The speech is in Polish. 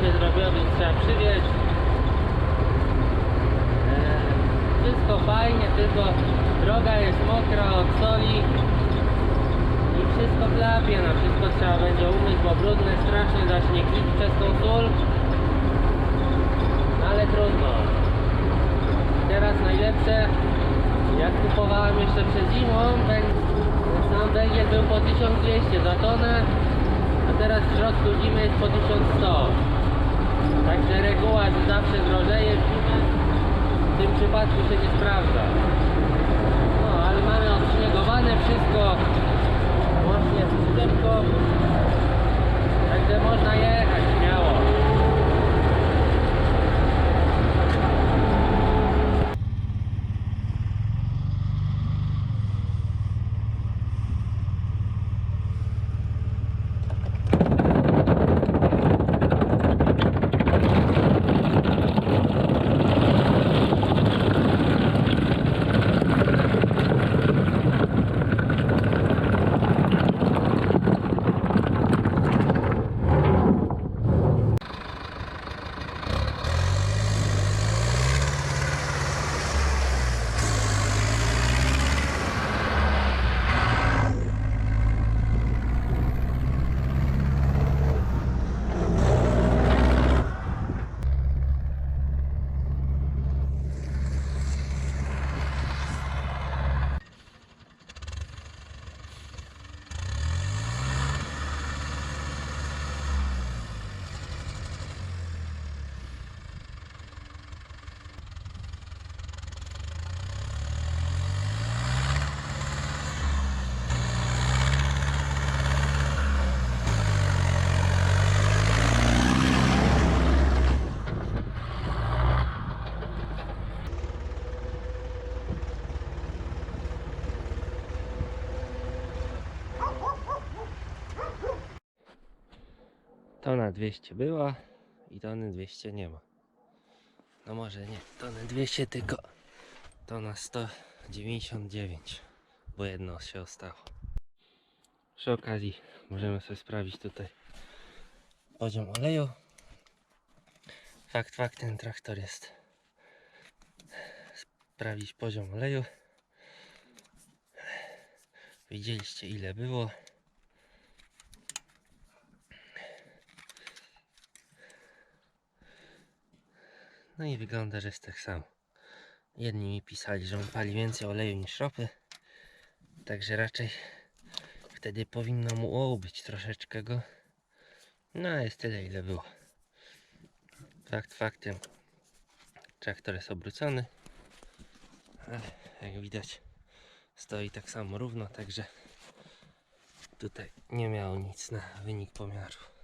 się zrobiony, trzeba przywieźć. E, wszystko fajnie, tylko droga jest mokra od soli i wszystko klapie, no wszystko trzeba będzie umyć, bo brudne strasznie zaśniegniki przez tą sól. Ale trudno. Teraz najlepsze, jak kupowałem jeszcze przed zimą, ten sam węgiel był po 1200 za tonę, a teraz w środku zimy jest po 1100. Także reguła, że zawsze drożeje w zimę, w tym przypadku się nie sprawdza. No, ale mamy odśniegowane wszystko, łącznie Tona 200 była i tony 200 nie ma. No może nie tony 200, tylko tona 199, bo jedno się ostało. Przy okazji możemy sobie sprawdzić tutaj poziom oleju. Fakt faktem traktor jest sprawdzić poziom oleju. Widzieliście ile było. No i wygląda, że jest tak samo. Jedni mi pisali, że on pali więcej oleju niż ropy. Także raczej wtedy powinno mu ubyć troszeczkę go. No a jest tyle ile było. Fakt faktem. Traktor jest obrócony. Ale jak widać stoi tak samo równo, także tutaj nie miało nic na wynik pomiaru.